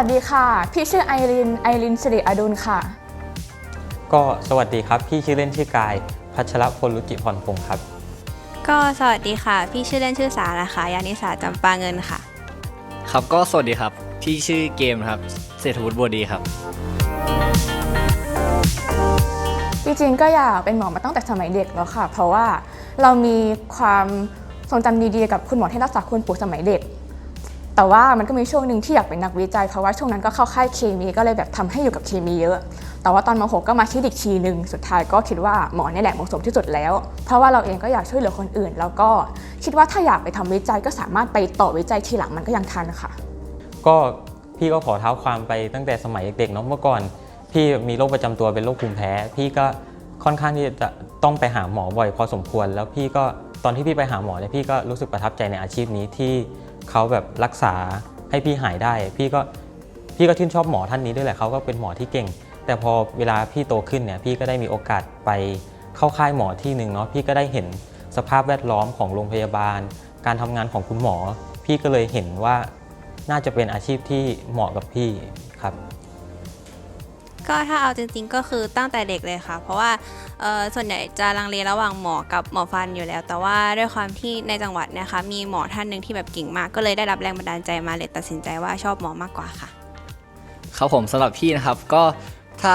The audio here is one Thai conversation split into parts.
สวัสดีค่ะ พี่ชื่อไอริน ไอรินสิริอดุลค่ะ ก็สวัสดีครับ พี่ชื่อเล่นชื่อกาย พัชรพลลุจิพรพงศ์ครับ ก็สวัสดีค่ะ พี่ชื่อเล่นชื่อสานะคะยานิสาจำปาเงินค่ะ ครับก็สวัสดีครับ พี่ชื่อเกมครับ เศรษฐวุฒิบัวดีครับ จริงๆก็อยากเป็นหมอมาตั้งแต่สมัยเด็กแล้วค่ะ เพราะว่าเรามีความทรงจำดีๆกับคุณหมอที่รักษาคุณปู่สมัยเด็ก แต่ว่ามันก็มีช่วงหนึ่งที่อยากเป็นนักวิจัย เพราะว่าช่วงนั้นก็เข้าค่ายเคมีก็เลยแบบทำให้อยู่กับเคมีเยอะ แต่ว่าตอนม .6 ก็มาคิดอีกทีหนึ่งสุดท้ายก็คิดว่าหมอนี่แหละเหมาะสมที่สุดแล้ว เพราะว่าเราเองก็อยากช่วยเหลือคนอื่น แล้วก็คิดว่าถ้าอยากไปทำวิจัยก็สามารถไปต่อวิจัยทีหลังมันก็ยังทันค่ะ ก็พี่ก็ขอเท้าความไปตั้งแต่สมัยเด็กๆเนาะเมื่อก่อน พี่มีโรคประจำตัวเป็นโรคภูมิแพ้ พี่ก็ค่อนข้างที่จะต้องไปหาหมอบ่อยพอสมควร แล้วพี่ก็ ตอนที่พี่ไปหาหมอเนี่ยพี่ก็รู้สึกประทับใจในอาชีพนี้ที่เขาแบบรักษาให้พี่หายได้ พี่ก็พี่ก็ชื่นชอบหมอท่านนี้ด้วยแหละเขาก็เป็นหมอที่เก่ง แต่พอเวลาพี่โตขึ้นเนี่ยพี่ก็ได้มีโอกาสไปเข้าค่ายหมอที่หนึ่งเนาะพี่ก็ได้เห็นสภาพแวดล้อมของโรงพยาบาล การทำงานของคุณหมอ พี่ก็เลยเห็นว่าน่าจะเป็นอาชีพที่เหมาะกับพี่ครับ ก็ถ้าเอาจริง ๆ ก็คือตั้งแต่เด็กเลยค่ะ เพราะว่าส่วนใหญ่จะลังเลระหว่างหมอกับหมอฟันอยู่แล้ว แต่ว่าด้วยความที่ในจังหวัดนะคะมีหมอท่านหนึ่งที่แบบเก่งมากก็เลยได้รับแรงบันดาลใจมาเลยตัดสินใจว่าชอบหมอมากกว่าค่ะครับผมสำหรับพี่นะครับก็ ถ้า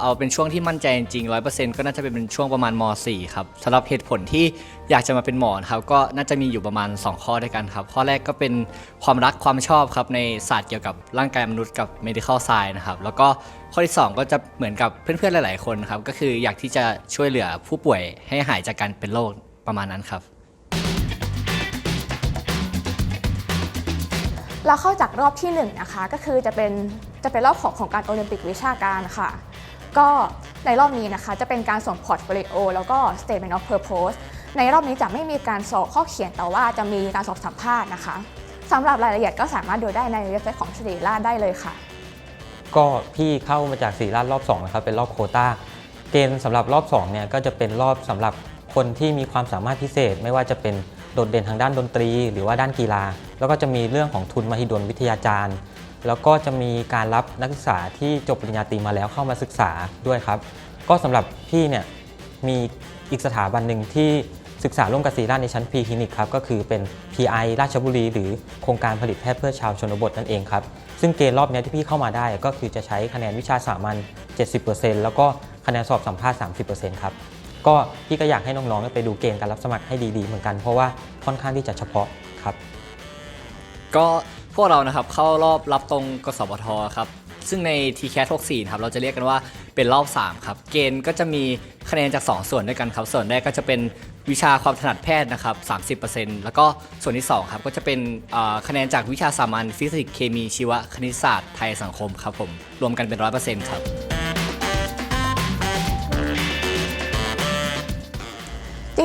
เอาเป็นช่วงที่มั่นใจจริงๆร้อยเปอร์เซ็นต์ก็น่าจะเป็นช่วงประมาณม .4 ครับสำหรับเหตุผลที่อยากจะมาเป็นหมอครับก็น่าจะมีอยู่ประมาณ 2 ข้อด้วยกันครับ ข้อแรกก็เป็นความรักความชอบครับในศาสตร์เกี่ยวกับร่างกายมนุษย์กับ medical science นะครับแล้วก็ข้อที่ 2 ก็จะเหมือนกับเพื่อนๆหลาย ๆ คนครับก็คืออยากที่จะช่วยเหลือผู้ป่วยให้หายจากการเป็นโรคประมาณนั้นครับ เราเข้าจากรอบที่1นงนะคะก็คือจะเป็นจะเป็นรอบของของการโอลิมปิกวิชาการค่ะ ก็ในรอบนี้นะคะจะเป็นการส่งพอร์ตโฟลิโอแล้วก็ Statement of Purpose ในรอบนี้จะไม่มีการสอบข้อเขียนแต่ว่าจะมีการสอบสัมภาษณ์นะคะสำหรับรายละเอียดก็สามารถดูได้ในเว็บไซต์ของสิริราชได้เลยค่ะ ก็พี่เข้ามาจากสีราชรอบ2นะครับเป็นรอบโคตาเกณฑ์สำหรับรอบ2เนี่ยก็จะเป็นรอบสำหรับคนที่มีความสามารถพิเศษ ไม่ว่าจะเป็น โดดเด่นทางด้านดนตรี หรือว่าด้านกีฬา แล้วก็จะมีเรื่องของทุนมหิดลวิทยาจารย์ แล้วก็จะมีการรับนักศึกษาที่จบปริญญาตรีมาแล้วเข้ามาศึกษาด้วยครับ ก็สำหรับพี่เนี่ยมีอีกสถาบันหนึ่งที่ศึกษาร่วมกับศีราในชั้นพีคลินิกครับก็คือเป็น PI ราชบุรี หรือโครงการผลิตแพทย์เพื่อชาวชนบทนั่นเองครับ ซึ่งเกณฑ์รอบนี้ที่พี่เข้ามาได้ก็คือจะใช้คะแนนวิชาสามัญ 70%แล้วก็คะแนนสอบสัมภาษณ์ 30%ครับ ก็พี่ก็อยากให้น้องๆไปดูเกณฑ์การรับสมัครให้ดีๆ เหมือนกันเพราะว่าค่อนข้างที่จะเฉพาะครับ ก็พวกเรานะครับเข้ารอบรับตรงกสพทครับ ซึ่งใน t c a t 64ครับเราจะเรียกกันว่าเป็นรอบ 3 ครับ เกณฑ์ก็จะมีคะแนนจาก 2 ส่วนด้วยกันครับ ส่วนแรกก็จะเป็นวิชาความถนัดแพทย์นะครับ30%แล้วก็ส่วนที่ 2 ครับ ก็จะเป็นคะแนนจากวิชาสามัญฟิสิกส์เคมีชีวคณิตศาสตร์ไทยสังคมครับผมรวมกันเป็น 100%ครับ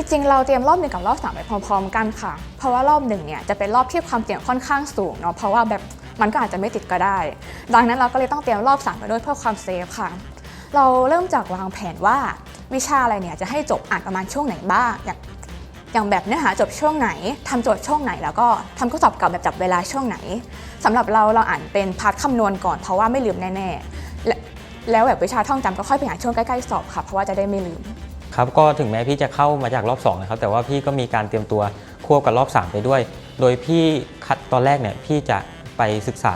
จริงๆเราเตรียมรอบหนึ่งกับรอบสามไปพร้อมๆ กันค่ะ เพราะว่ารอบหนึ่งเนี่ยจะเป็นรอบที่ความเสี่ยงค่อนข้างสูงเนาะเพราะว่าแบบมันก็อาจจะไม่ติดก็ได้ ดังนั้นเราก็เลยต้องเตรียมรอบสามไปด้วยเพื่อความเซฟค่ะ เราเริ่มจากวางแผนว่าวิชาอะไรเนี่ยจะให้จบอ่านประมาณช่วงไหนบ้างอย่างอย่างแบบเนื้อหาจบช่วงไหนทำโจทย์ช่วงไหน แล้วก็ทำข้อสอบเก่าแบบจับเวลาช่วงไหนสำหรับเราเราอ่านเป็นพาร์ทคำนวณก่อนเพราะว่าไม่ลืมแน่ๆแล้วแบบวิชาท่องจำก็ค่อยไปอ่าช่วงใกล้ๆสอบค่ะเพราะว่าจะได้ไม่ลืม ครับก็ถึงแม้พี่จะเข้ามาจากรอบ2นะครับแต่ว่าพี่ก็มีการเตรียมตัวควบกับรอบ 3 ไปด้วย โดยพี่คัดตอนแรกเนี่ยพี่จะไปศึกษา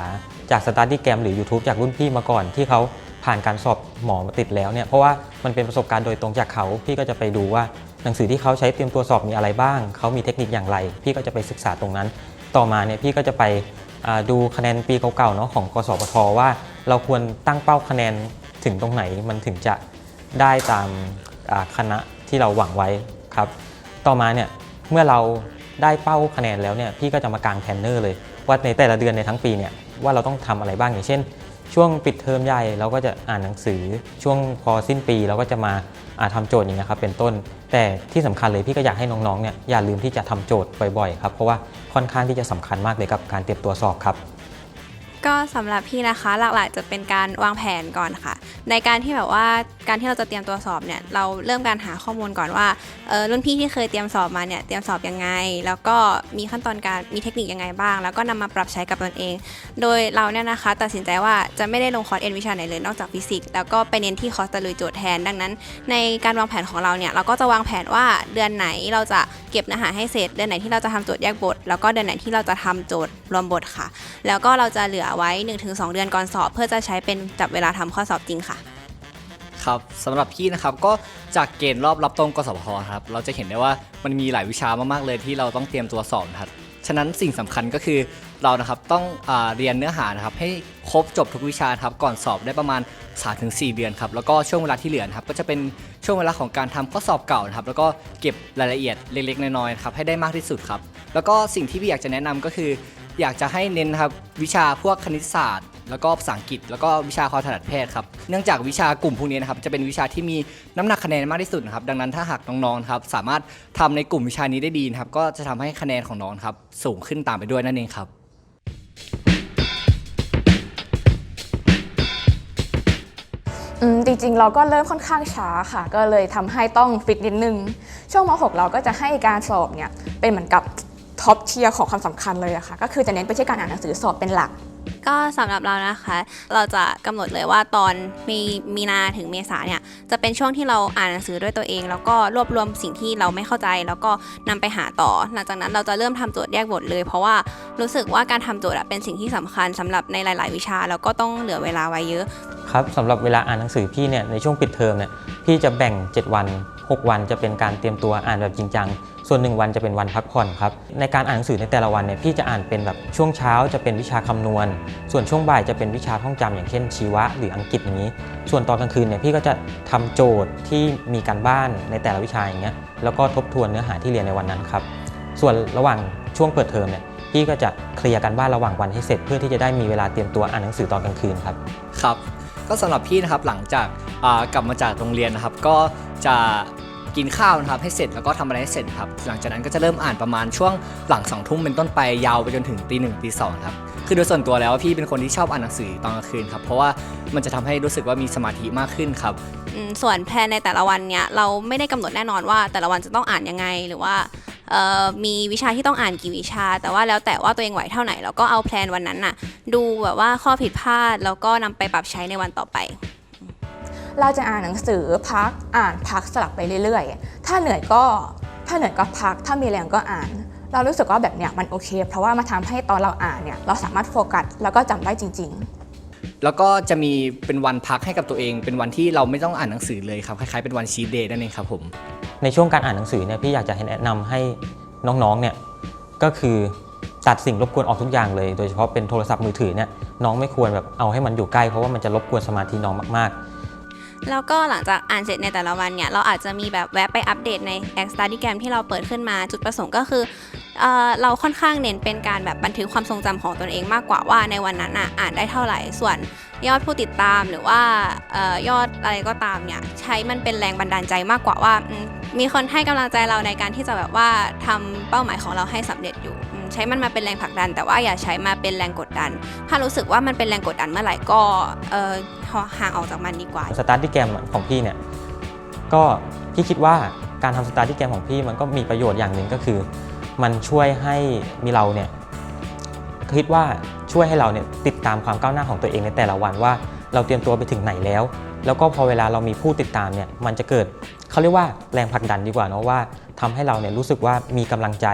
จากสตาร์ดี้แกรมหรือ YouTube จากรุ่นพี่มาก่อนที่เขาผ่านการสอบหมอมาติดแล้วเนี่ยเพราะว่ามันเป็นประสบการณ์โดยตรงจากเขาพี่ก็จะไปดูว่าหนังสือที่เขาใช้เตรียมตัวสอบมีอะไรบ้าง เขามีเทคนิคอย่างไร พี่ก็จะไปศึกษาตรงนั้น ต่อมาเนี่ยพี่ก็จะไปดูคะแนนปีเก่าๆเนาะของกสพทว่า เราควรตั้งเป้าคะแนนถึงตรงไหนมันถึงจะได้ตาม คณะที่เราหวังไว้ครับ ต่อมาเนี่ยเมื่อเราได้เป้าคะแนนแล้วเนี่ยพี่ก็จะมากางแพนเนอร์เลยว่าในแต่ละเดือนในทั้งปีเนี่ยว่าเราต้องทำอะไรบ้างอย่างเช่น ช่วงปิดเทอมใหญ่เราก็จะอ่านหนังสือ ช่วงพอสิ้นปีเราก็จะมาอ่าทำโจทย์อย่างเงี้ยครับเป็นต้น แต่ที่สำคัญเลยพี่ก็อยากให้น้องๆเนี่ยอย่าลืมที่จะทำโจทย์บ่อยๆครับเพราะว่าค่อนข้างที่จะสำคัญมากเลยกับการเตรียมตัวสอบครับ ก็สำหรับพี่นะคะหลักๆจะเป็นการวางแผนก่อนค่ะ ในการที่แบบว่าการที่เราจะเตรียมตัวสอบเนี่ยเราเริ่มการหาข้อมูลก่อนว่าเออรุ่นพี่ที่เคยเตรียมสอบมาเนี่ยเตรียมสอบยังไง แล้วก็มีขั้นตอนการมีเทคนิคยังไงบ้าง แล้วก็นำมาปรับใช้กับตนเอง โดยเราเนี่ยนะคะ ตัดสินใจว่าจะไม่ได้ลงคอร์สเอ็นวิชาไหนเลยนอกจากฟิสิกส์แล้วก็ไปเน้นที่คอร์สตะลุยโจทย์แทนดังนั้น ในการวางแผนของเราเนี่ยเราก็จะวางแผนว่าเดือนไหนเราจะ เก็บเนื้อหาให้เสร็จเดือนไหนที่เราจะทำโจทย์แยกบท แล้วก็เดือนไหนที่เราจะทำโจทย์รวมบทค่ะ แล้วก็เราจะเหลือไว้ 1-2 เดือนก่อนสอบ เพื่อจะใช้เป็นจับเวลาทำข้อสอบจริงค่ะครับสำหรับพี่นะครับก็จากเกณฑ์รอบรับตรงกสพครับเราจะเห็นได้ว่ามันมีหลายวิชามากๆเลยที่เราต้องเตรียมตัวสอบครับฉะนั้นสิ่งสำคัญก็คือ เรานะครับต้องอเรียนเนื้อหานะครับให้ครบจบทุกวิชาครับก่อนสอบได้ประมาณ 3-4 เดือนครับแล้วก็ช่วงเวลาที่เหลือครับก็จะเป็นช่วงเวลาของการทำข้อสอบเก่านะครับแล้วก็เก็บรายละเอียดเล็กๆน้อยๆครับให้ได้มากที่สุดครับแล้วก็สิ่งที่พี่อยากจะแนะนำก็คือ อยากจะให้เน้นครับวิชาพวกคณิตศาสตร์แล้วก็ภาษาอังกฤษแล้วก็วิชาความถนัดแพทย์ครับ เนื่องจากวิชากลุ่มพวกนี้นะครับจะเป็นวิชาที่มีน้ำหนักคะแนนมากที่สุดนะครับ ดังนั้นถ้าหากน้องๆครับสามารถทำในกลุ่มวิชานี้ได้ดีนะครับก็จะทำให้คะแนนของน้องครับสูงขึ้นตามไปด้วยนั่นเองครับ อืมจริงๆ เราก็เริ่มค่อนข้างช้าค่ะ ก็เลยทำให้ต้องฟิตนิดนึง ช่วงม .6 เราก็จะให้การสอบเนี่ยเป็นเหมือนกับ ท็อปเทียร์ของความสำคัญเลยอะค่ะ ก็คือจะเน้นไปที่การอ่านหนังสือสอบเป็นหลัก ก็สำหรับเรานะคะ เราจะกำหนดเลยว่าตอนมีมีนาถึงเมษาเนี่ย จะเป็นช่วงที่เราอ่านหนังสือด้วยตัวเอง แล้วก็รวบรวมสิ่งที่เราไม่เข้าใจ แล้วก็นำไปหาต่อ หลังจากนั้นเราจะเริ่มทำโจทย์แยกบทเลย เพราะว่ารู้สึกว่าการทำโจทย์อะเป็นสิ่งที่สำคัญสำหรับในหลาย ๆ วิชา แล้วก็ต้องเหลือเวลาไว้เยอะ ครับสำหรับเวลาอ่านหนังสือพี่เนี่ยในช่วงปิดเทอมเนี่ยพี่จะแบ่ง 7 วัน 6 วันจะเป็นการเตรียมตัวอ่านแบบจริงจัง ส่วน 1 วันจะเป็นวันพักผ่อนครับ ในการอ่านหนังสือในแต่ละวันเนี่ยพี่จะอ่านเป็นแบบช่วงเช้าจะเป็นวิชาคำนวณ ส่วนช่วงบ่ายจะเป็นวิชาท่องจำอย่างเช่นชีวะหรืออังกฤษอย่างนี้ ส่วนตอนกลางคืนเนี่ยพี่ก็จะทำโจทย์ที่มีการบ้านในแต่ละวิชาอย่างเงี้ย แล้วก็ทบทวนเนื้อหาที่เรียนในวันนั้นครับ ส่วนระหว่างช่วงเปิดเทอมเนี่ยพี่ก็จะเคลียร์การบ้านระหว่างวันให้เสร็จ เพื่อที่จะได้มีเวลาเตรียมตัวอ่านหนังสือตอนกลางคืนครับ ครับ ก็สำหรับพี่นะครับหลังจากกลับมาจากโรงเรียนนะครับ ก็จะ กินข้าวนะครับให้เสร็จแล้วก็ทำอะไรให้เสร็จครับ หลังจากนั้นก็จะเริ่มอ่านประมาณช่วงหลังสองทุ่มเป็นต้นไปยาวไปจนถึงตีหนึ่งตีสองครับคือโดยส่วนตัวแล้วพี่เป็นคนที่ชอบอ่านหนังสือตอนกลางคืนครับเพราะว่ามันจะทำให้รู้สึกว่ามีสมาธิมากขึ้นครับส่วนแพลนในแต่ละวันเนี่ยเราไม่ได้กำหนดแน่นอนว่าแต่ละวันจะต้องอ่านยังไงหรือว่ามีวิชาที่ต้องอ่านกี่วิชา แต่ว่าแล้วแต่ว่าตัวเองไหวเท่าไหร่แล้วก็เอาแพลนวันนั้นน่ะดูแบบว่าข้อผิดพลาดแล้วก็นำไปปรับใช้ในวันต่อไป เราจะอ่านหนังสือพักอ่านพักสลับไปเรื่อยๆ ถ้าเหนื่อยก็ถ้าเหนื่อยก็พัก ถ้ามีแรงก็อ่าน เรารู้สึกว่าแบบเนี้ยมันโอเค เพราะว่ามาทำให้ตอนเราอ่านเนี่ยเราสามารถโฟกัสแล้วก็จำได้จริง ๆแล้วก็จะมีเป็นวันพักให้กับตัวเอง เป็นวันที่เราไม่ต้องอ่านหนังสือเลยครับคล้ายๆเป็นวันชีทเดย์นั่นเองครับผมในช่วงการอ่านหนังสือเนี่ยพี่อยากจะให้แนะนำให้น้องๆเนี่ยก็คือตัดสิ่งรบกวนออกทุกอย่างเลย โดยเฉพาะเป็นโทรศัพท์มือถือเนี่ยน้องไม่ควรแบบเอาให้มันอยู่ใกล้เพราะว่ามันจะรบกวนสมาธิน้องมากๆ แล้วก็หลังจากอ่านเสร็จในแต่ละวันเนี่ย เราอาจจะมีแบบแวะไปอัปเดตใน X Studygram ที่เราเปิดขึ้นมาจุดประสงค์ก็คือเออเราค่อนข้างเน้นเป็นการแบบบันทึกความทรงจำของตนเองมากกว่าว่าในวันนั้นอะอ่านได้เท่าไหร่ส่วนยอดผู้ติดตามหรือว่าออยอดอะไรก็ตามเนี่ยใช้มันเป็นแรงบันดาลใจมากกว่าว่ามีคนให้กำลังใจเราในการที่จะแบบว่าทำเป้าหมายของเราให้สำเร็จอยู่ ใช้มันมาเป็นแรงผลักดัน แต่ว่าอย่าใช้มาเป็นแรงกดดัน ถ้ารู้สึกว่ามันเป็นแรงกดดันเมื่อไหร่ก็ ห่างออกจากมันดีกว่า สตาร์ทที่แกรมของพี่เนี่ยก็พี่คิดว่าการทำสตาร์ทที่แกรมของพี่มันก็มีประโยชน์อย่างหนึ่งก็คือ มันช่วยให้มีเราเนี่ยคิดว่าช่วยให้เราเนี่ยติดตามความก้าวหน้าของตัวเองในแต่ละวันว่า เราเตรียมตัวไปถึงไหนแล้ว แล้วก็พอเวลาเรามีผู้ติดตามเนี่ยมันจะเกิดเขาเรียกว่าแรงผลักดันดีกว่าเนาะว่าทำให้เราเนี่ยรู้สึกว่ามีกำลังใจ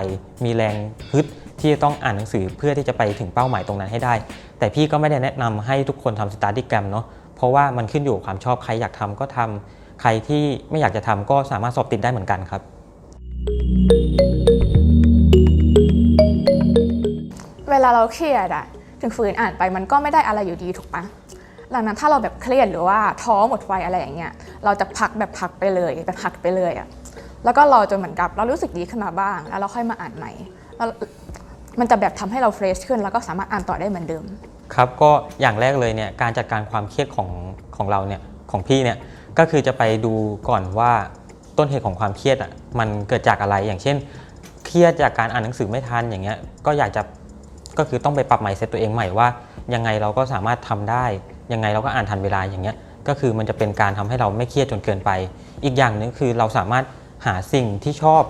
มีแรงฮึดที่จะต้องอ่านหนังสือเพื่อที่จะไปถึงเป้าหมายตรงนั้นให้ได้ แต่พี่ก็ไม่ได้แนะนำให้ทุกคนทำสตาร์ทแกรมเนาะ เพราะว่ามันขึ้นอยู่ความชอบใครอยากทำก็ทำใครที่ไม่อยากจะทำก็สามารถสอบติดได้เหมือนกันครับ เวลาเราเครียดอะถึงฝืนอ่านไปมันก็ไม่ได้อะไรอยู่ดีถูกปะดังนั้นถ้าเราแบบเครียดหรือว่าท้อหมดไฟอะไรอย่างเงี้ยเราจะพักแบบพักไปเลยแบบพักไปเลยอะแล้วก็รอจนเหมือนกับเรารู้สึกดีขึ้นมาบ้าง แล้วเราค่อยมาอ่านใหม่แล้วมันจะแบบทำให้เราเฟรชขึ้น แล้วก็สามารถอ่านต่อได้เหมือนเดิม ครับก็อย่างแรกเลยเนี่ยการจัดการความเครียดของของเราเนี่ยของพี่เนี่ยก็คือจะไปดูก่อนว่าต้นเหตุของความเครียดอะมันเกิดจากอะไรอย่างเช่น เครียดจากการอ่านหนังสือไม่ทันอย่างเงี้ยก็อยากจะก็คือต้องไปปรับใหม่เซตตัวเองใหม่ว่ายังไงเราก็สามารถทำได้ ยังไงเราก็อ่านทันเวลาอย่างเงี้ยก็คือมันจะเป็นการทำให้เราไม่เครียดจนเกินไป อีกอย่างหนึงคือเราสามารถหาสิ่งที่ชอบ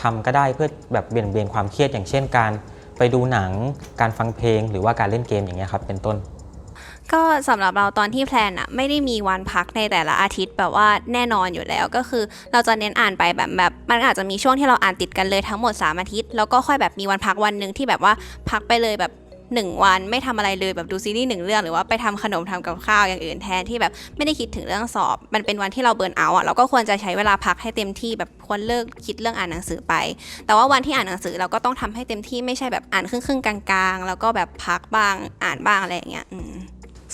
ทำก็ได้เพื่อแบบเบี่ยงเบนความเครียดอย่างเช่นการ ไปดูหนังการฟังเพลงหรือว่าการเล่นเกมอย่างเงี้ยครับเป็นต้น ก็สำหรับเราตอนที่แพลนอะไม่ได้มีวันพักในแต่ละอาทิตย์แบบว่าแน่นอนอยู่แล้วก็คือ เราจะเน้นอ่านไปแบบแบบ มันอาจจะมีช่วงที่เราอ่านติดกันเลยทั้งหมด 3 อาทิตย์ แล้วก็ค่อยแบบมีวันพักวันหนึ่งที่แบบว่าพักไปเลยแบบ 1 วันไม่ทำอะไรเลยแบบดูซีรีส์หนึ่งเรื่องหรือว่าไปทำขนมทำกับข้าวอย่างอื่นแทนที่แบบไม่ได้คิดถึงเรื่องสอบ มันเป็นวันที่เราเบิร์นเอาท์อะเราก็ควรจะใช้เวลาพักให้เต็มที่แบบควรเลิกคิดเรื่องอ่านหนังสือไป แต่ว่าวันที่อ่านหนังสือเราก็ต้องทำให้เต็มที่ไม่ใช่แบบอ่านครึ่งๆกลางๆ แล้วก็แบบพักบ้างอ่านบ้างอะไรอย่างเงี้ยอืม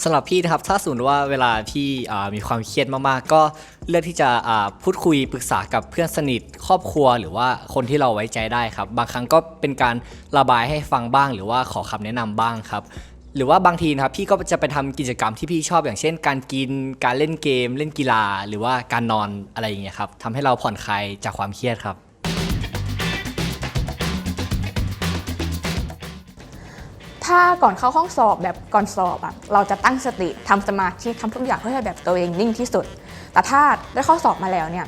สำหรับพี่นะครับถ้าสมมติว่าเวลาพี่มีความเครียดมากๆ ก็เลือกที่จะพูดคุยปรึกษากับเพื่อนสนิทครอบครัว หรือว่าคนที่เราไว้ใจได้ครับ บางครั้งก็เป็นการระบายให้ฟังบ้าง หรือว่าขอคำแนะนำบ้างครับ หรือว่าบางทีนะครับพี่ก็จะไปทำกิจกรรมที่พี่ชอบอย่างเช่น การกินการเล่นเกม เล่นกีฬา หรือว่าการนอนอะไรอย่างเงี้ยครับทำให้เราผ่อนคลายจากความเครียดครับ ถ้าก่อนเข้าห้องสอบแบบก่อนสอบอะเราจะตั้งสติทำสมาธิทำทุกอย่างเพื่อให้แบบตัวเองนิ่งที่สุด แต่ถ้าได้ข้อสอบมาแล้วเนี่ย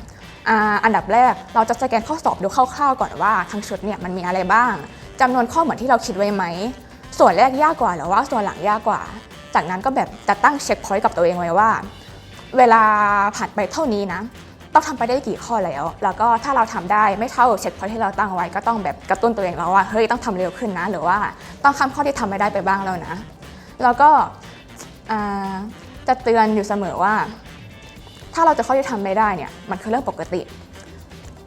อันดับแรกเราจะสแกนข้อสอบดูคร่าวๆก่อนว่าทั้งชุดเนี่ยมันมีอะไรบ้างจำนวนข้อเหมือนที่เราคิดไว้ไหม ส่วนแรกยากกว่าหรือว่าส่วนหลังยากกว่า จากนั้นก็แบบจะตั้งเช็คพอยต์กับตัวเองไว้ว่า เวลาผ่านไปเท่านี้นะ ต้องทำไปได้กี่ข้อแล้ว แล้วก็ถ้าเราทำได้ไม่เท่าเช็คพอยที่เราตั้งไว้ก็ต้องแบบกระตุ้นตัวเองแล้วว่าเฮ้ยต้องทำเร็วขึ้นนะ หรือว่าต้องข้ามข้อที่ทำไม่ได้ไปบ้างแล้วนะ แล้วก็จะเตือนอยู่เสมอว่า ถ้าเราจะข้อที่ทำไม่ได้เนี่ยมันคือเรื่องปกติ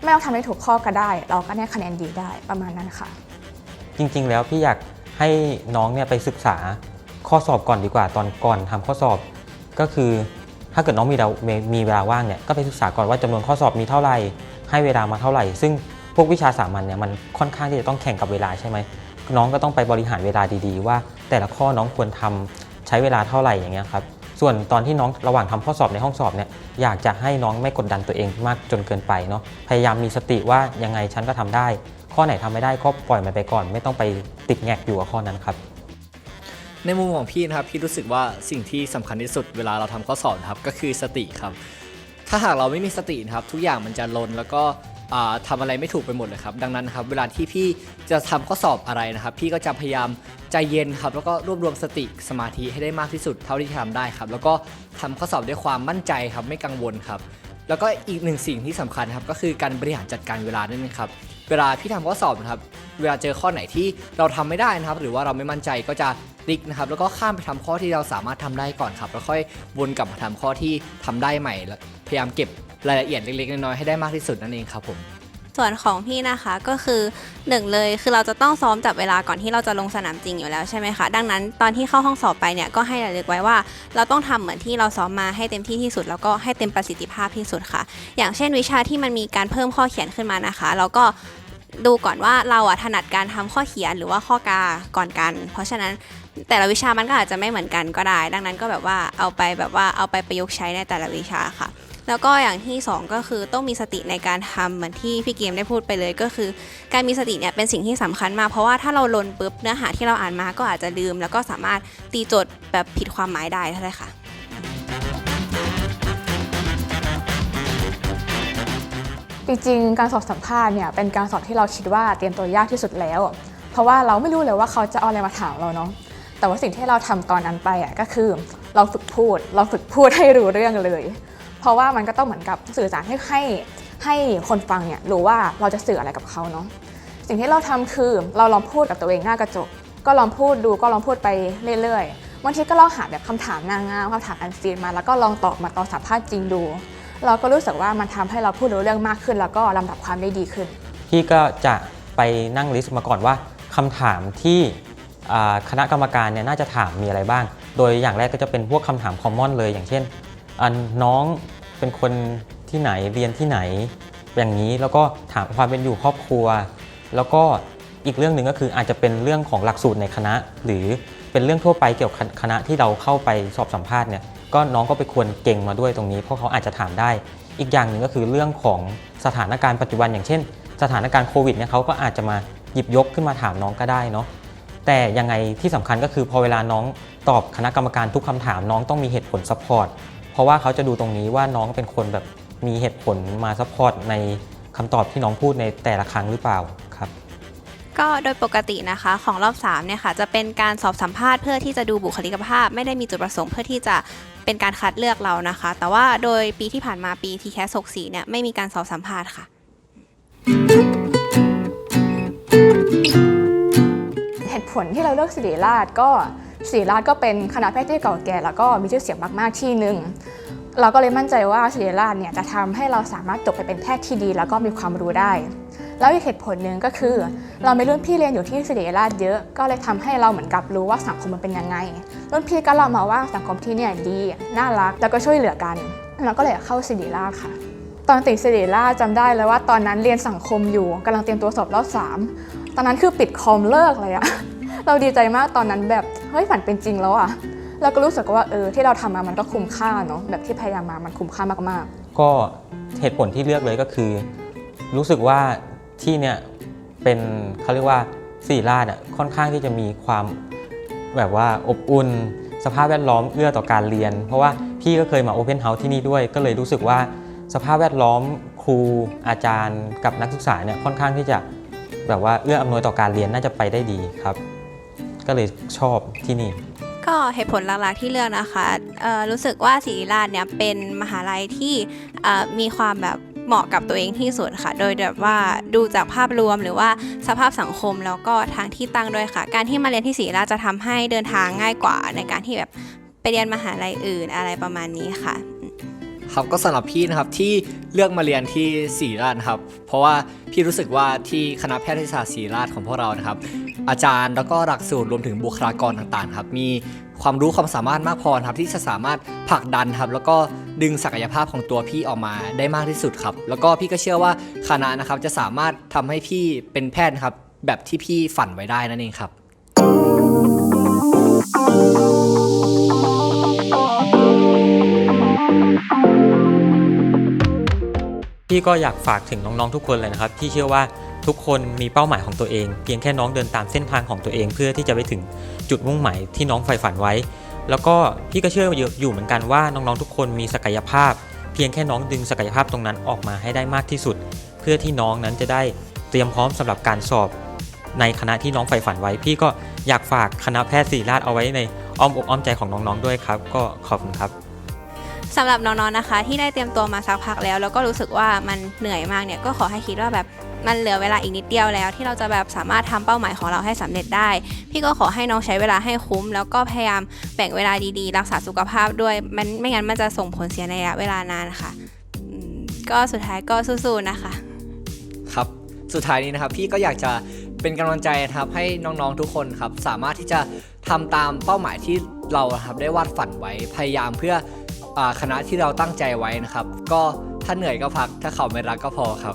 ไม่ต้องทำได้ถูกข้อก็ได้ เราก็ได้คะแนนดีได้ประมาณนั้นค่ะ จริงๆแล้วพี่อยากให้น้องเนี่ยไปศึกษาข้อสอบก่อนดีกว่าตอนก่อนทำข้อสอบก็คือ ถ้าเกิดน้องมีเวลามีเวลาว่างเนี่ยก็ไปศึกษาก่อนว่าจำนวนข้อสอบมีเท่าไหร่ ให้เวลามาเท่าไหร่ ซึ่งพวกวิชาสามัญเนี่ยมันค่อนข้างที่จะต้องแข่งกับเวลาใช่ไหมน้องก็ต้องไปบริหารเวลาดีๆ ว่า แต่ละข้อน้องควรทำใช้เวลาเท่าไหร่อย่างเงี้ยครับส่วนตอนที่น้องระหว่างทำข้อสอบในห้องสอบเนี่ยอยากจะให้น้องไม่กดดันตัวเองมากจนเกินไปเนาะพยายามมีสติว่ายังไงฉันก็ทำได้ ข้อไหนทำไม่ได้ก็ปล่อยมันไปก่อน ไม่ต้องไปติดแงกอยู่กับข้อนั้นครับ ในมุมของพี่นะครับพี่รู้สึกว่าสิ่งที่สำคัญที่สุดเวลาเราทำข้อสอบครับก็คือสติครับ ถ้าหากเราไม่มีสตินะครับ ทุกอย่างมันจะลนแล้วก็ทำาอะไรไม่ถูกไปหมดเลยครับ ดังนั้นครับเวลาที่พี่จะทำข้อสอบอะไรนะครับ พี่ก็จะพยายามใจเย็นครับ แล้วก็รวบรวมสติสมาธิให้ได้มากที่สุดเท่าที่จะทำได้ครับ แล้วก็ทำข้อสอบด้วยความมั่นใจครับไม่กังวลครับ แล้วก็อีกหนึ่งสิ่งที่สำคัญครับก็คือการบริหารจัดการเวลานั่นเองครับเวลาพี่ทำข้อสอบนะครับ เวลาเจอข้อไหนที่เราทำไม่ได้นะครับ หรือว่าเราไม่มั่นใจก็จะ ติ๊กนะครับแล้วก็ข้ามไปทำข้อที่เราสามารถทำได้ก่อนครับแล้วค่อยวนกลับมาทำข้อที่ทำได้ใหม่แล้วพยายามเก็บรายละเอียดเล็กๆน้อยๆให้ได้มากที่สุดนั่นเองครับผมส่วนของพี่นะคะก็คือหนึ่งเลยคือเราจะต้องซ้อมจับเวลาก่อนที่เราจะลงสนามจริงอยู่แล้วใช่ไหมคะดังนั้นตอนที่เข้าห้องสอบไปเนี่ยก็ให้ระลึกไว้ว่า เราต้องทำเหมือนที่เราซ้อมมาให้เต็มที่ที่สุด แล้วก็ให้เต็มประสิทธิภาพที่สุดค่ะ อย่างเช่นวิชาที่มันมีการเพิ่มข้อเขียนขึ้นมานะคะ เราก็ดูก่อนว่าเราอะถนัดการทำข้อเขียนหรือว่าข้อกาก่อนกัน เพราะฉะนั้น แต่ละวิชามันก็อาจจะไม่เหมือนกันก็ได้ ดังนั้นก็แบบว่าเอาไปแบบว่าเอาไปประยุกต์ใช้ในแต่ละวิชาค่ะ แล้วก็อย่างที่ 2 ก็คือต้องมีสติในการทำเหมือนที่พี่เกมได้พูดไปเลยก็คือ การมีสติเนี่ยเป็นสิ่งที่สำคัญมาก เพราะว่าถ้าเราลนปุ๊บเนื้อหาที่เราอ่านมาก็อาจจะลืม แล้วก็สามารถตีโจทย์แบบผิดความหมายได้เท่านั้นค่ะจริงๆ การสอบสัมภาษณ์เนี่ยเป็นการสอบที่เราคิดว่าเตรียมตัวยากที่สุดแล้ว เพราะว่าเราไม่รู้เลยว่าเขาจะเอาอะไรมาถามเราเนาะ แต่ว่าสิ่งที่เราทำตอนนั้นไปอะก็คือเราฝึกพูด เราฝึกพูดให้รู้เรื่องเลย เพราะว่ามันก็ต้องเหมือนกับสื่อสารให้ให้ให้คนฟังเนี่ยรู้ว่าเราจะสื่ออะไรกับเขาเนาะสิ่งที่เราทำคือเราลองพูดกับตัวเองหน้ากระจก ก็ลองพูดดูก็ลองพูดไปเรื่อยๆบางทีก็ลองหาแบบคำถามนางงามคำถามอันซีนมาแล้วก็ลองตอบมาตอนสัมภาษณ์จริงดู เราก็รู้สึกว่ามันทำให้เราพูดรู้เรื่องมากขึ้น แล้วก็ลำดับความได้ดีขึ้น พี่ก็จะไปนั่งลิสต์มาก่อนว่าคำถามที่ คณะกรรมการเนี่ยน่าจะถามมีอะไรบ้าง โดยอย่างแรกก็จะเป็นพวกคำถามคอมมอนเลย อย่างเช่นนน้องเป็นคนที่ไหนเรียนที่ไหน อย่างนี้แล้วก็ถามความเป็นอยู่ครอบครัว แล้วก็อีกเรื่องหนึ่งก็คืออาจจะเป็นเรื่องของหลักสูตรในคณะ หรือเป็นเรื่องทั่วไปเกี่ยวกับคณะที่เราเข้าไปสอบสัมภาษณ์เนี่ยก็น้องก็ไปควรเก่งมาด้วยตรงนี้ เพราะเขาอาจจะถามได้ อีกอย่างหนึ่งก็คือเรื่องของสถานการณ์ปัจจุบันอย่างเช่น สถานการณ์โควิดเนี่ยเขาก็อาจจะมาหยิบยกขึ้นมาถามน้องก็ได้เนาะ แต่ยังไงที่สำคัญก็คือพอเวลาน้องตอบคณะกรรมการทุกคำถามน้องต้องมีเหตุผลซัพพอร์ตเพราะว่าเขาจะดูตรงนี้ว่าน้องเป็นคนแบบมีเหตุผลมาซัพพอร์ตในคำตอบที่น้องพูดในแต่ละครั้งหรือเปล่าครับ ก็โดยปกตินะคะของรอบ3เนี่ยค่ะจะเป็นการสอบสัมภาษณ์เพื่อที่จะดูบุคลิกภาพ ไม่ได้มีจุดประสงค์เพื่อที่จะเป็นการคัดเลือกเรานะคะ แต่ว่าโดยปีที่ผ่านมาปีทีแคสกสีเนี่ยไม่มีการสอบสัมภาษณ์ค่ะ ผลที่เราเลือกศิริราชก็ศิริราชก็เป็นคณะแพทย์ที่เก่าแก่แล้วก็มีชื่อเสียงมากๆที่หนึ่งเราก็เลยมั่นใจว่าศิริราชเนี่ยจะทำให้เราสามารถจบไปเป็นแพทย์ที่ดี แล้วก็มีความรู้ได้ แล้วอีกเหตุผลหนึ่งก็คือ เรามีรุ่นพี่เรียนอยู่ที่ศิริราชเยอะ ก็เลยทำให้เราเหมือนกับรู้ว่าสังคมมันเป็นยังไง รุ่นพี่ก็เล่ามาว่าสังคมที่เนี่ยดี น่ารัก แล้วก็ช่วยเหลือกัน เราก็เลยเข้าศิริราชค่ะ ตอนติดศิริราชจำได้เลยว่าตอนนั้นเรียนสังคมอยู่กำลังเตรียมตัวสอบรอบสามตอนนั้นคือปิดคอมเลิกเลยอะ เราดีใจมากตอนนั้นแบบเฮ้ยฝันเป็นจริงแล้วอะเราก็รู้สึกว่าเออที่เราทำมามันก็คุ้มค่าเนาะแบบที่พยายามมามันคุ้มค่ามากก็เหตุผลที่เลือกเลยก็คือ รู้สึกว่าที่เนี่ยเป็นเขาเรียกว่าสีราชอะค่อนข้างที่จะมีความแบบว่าอบอุ่นสภาพแวดล้อมเอื้อต่อการเรียน เพราะว่าพี่ก็เคยมาโอเพนเฮาส์ที่นี่ด้วย ก็เลยรู้สึกว่าสภาพแวดล้อมครูอาจารย์กับนักศึกษาเนี่ยค่อนข้างที่จะแบบว่าเอื้ออำนวยต่อการเรียนน่าจะไปได้ดีครับ ก็เลยชอบที่นี่ ก็เหตุผลหลักๆที่เลือกนะคะเอ่อรู้สึกว่าศิริราชเนี่ยเป็นมหาลัยที่เอ่อมีความแบบเหมาะกับตัวเองที่สุดค่ะ โดยแบบว่าดูจากภาพรวมหรือว่าสภาพสังคมแล้วก็ทางที่ตั้งด้วยค่ะ การที่มาเรียนที่ศิริราชจะทำให้เดินทางง่ายกว่าในการที่แบบไปเรียนมหาลัยอื่นอะไรประมาณนี้ค่ะ ครับก็สำหรับพี่นะครับที่เลือกมาเรียนที่ศรีราชนะครับ เพราะว่าพี่รู้สึกว่าที่คณะแพทยศาสตร์ศรีราชของพวกเรานะครับ อาจารย์ แล้วก็หลักสูตรรวมถึงบุคลากรต่างๆครับมีความรู้ความสามารถมากพอครับที่จะสามารถผลักดันครับแล้วก็ดึงศักยภาพของตัวพี่ออกมาได้มากที่สุดครับ แล้วก็พี่ก็เชื่อว่าคณะนะครับจะสามารถทำให้พี่เป็นแพทย์ครับแบบที่พี่ฝันไว้ได้นั่นเองครับพี่ก็อยากฝากถึงน้องๆทุกคนเลยนะครับ ที่เชื่อว่า ทุกคนมีเป้าหมายของตัวเอง เพียงแค่น้องเดินตามเส้นทางของตัวเอง เพื่อที่จะไปถึงจุดมุ่งหมายที่น้องใฝ่ฝันไว้ แล้วก็พี่ก็เชื่ออยู่เหมือนกันว่าน้องๆทุกคนมีศักยภาพ เพียงแค่น้องดึงศักยภาพตรงนั้นออกมาให้ได้มากที่สุด เพื่อที่น้องนั้นจะได้เตรียมพร้อมสำหรับการสอบ ในคณะที่น้องใฝ่ฝันไว้ พี่ก็อยากฝากคณะแพทย์ศิริราชเอาไว้ในอ้อมอกอ้อมใจของน้องๆด้วยครับ ก็ขอบคุณครับสำหรับน้องๆนะคะ ที่ได้เตรียมตัวมาสักพักแล้ว แล้วก็รู้สึกว่ามันเหนื่อยมากเนี่ยก็ขอให้คิดว่าแบบ มันเหลือเวลาอีกนิดเดียวแล้ว ที่เราจะแบบสามารถทำเป้าหมายของเราให้สำเร็จได้ พี่ก็ขอให้น้องใช้เวลาให้คุ้ม แล้วก็พยายามแบ่งเวลาดีๆ รักษาสุขภาพด้วยมันไม่งั้นมันจะส่งผลเสียในระยะเวลานานค่ะก็สุดท้ายก็สู้ๆนะคะ ครับสุดท้ายนี้นะครับพี่ก็อยากจะเป็นกำลังใจนะครับให้น้องๆทุกคนครับสามารถที่จะทำตามเป้าหมายที่เราครับได้วาดฝันไว้พยายามเพื่ออคณะที่เราตั้งใจไว้นะครับ ก็ถ้าเหนื่อยก็พักถ้าเขาไม่รักก็พอครับ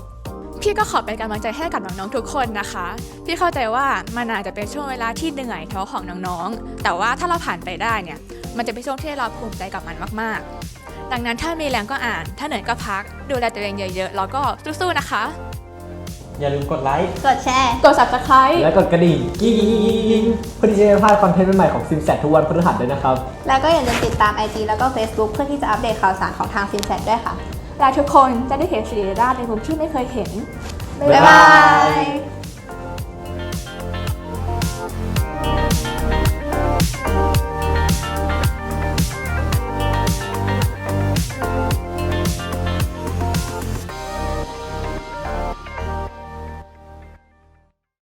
พี่ก็ขอเป็นกำลังใจให้กับน้องๆทุกคนนะคะ พี่เข้าใจว่ามันอาจจะเป็นช่วงเวลาที่เหนื่อยท้อของน้องๆ แต่ว่าถ้าเราผ่านไปได้เนี่ย มันจะเป็นช่วงที่เราภูมิใจกับมันมากๆ ดังนั้นถ้ามีแรงก็อ่าน ถ้าเหนื่อยก็พัก ดูแลตัวเองเยอะๆ แล้วก็สู้ๆ นะคะ อย่าลืมกดไลค์ กดแชร์ กด subscribe และกดกระดิ่งกิ๊งเพื่อที่จะไม่พลาดคอนเทนต์ใหม่ๆของซิมแซทุกวันพฤหัสด้วยนะครับ แล้วก็อย่าลืมติดตาม IG แล้วก็ Facebook เพื่อที่จะอัปเดตข่าวสารของทางซิมแซด้วยค่ะ และทุกคนจะได้เห็นศิริราชในมุมที่ไม่เคยเห็น บ๊ายบาย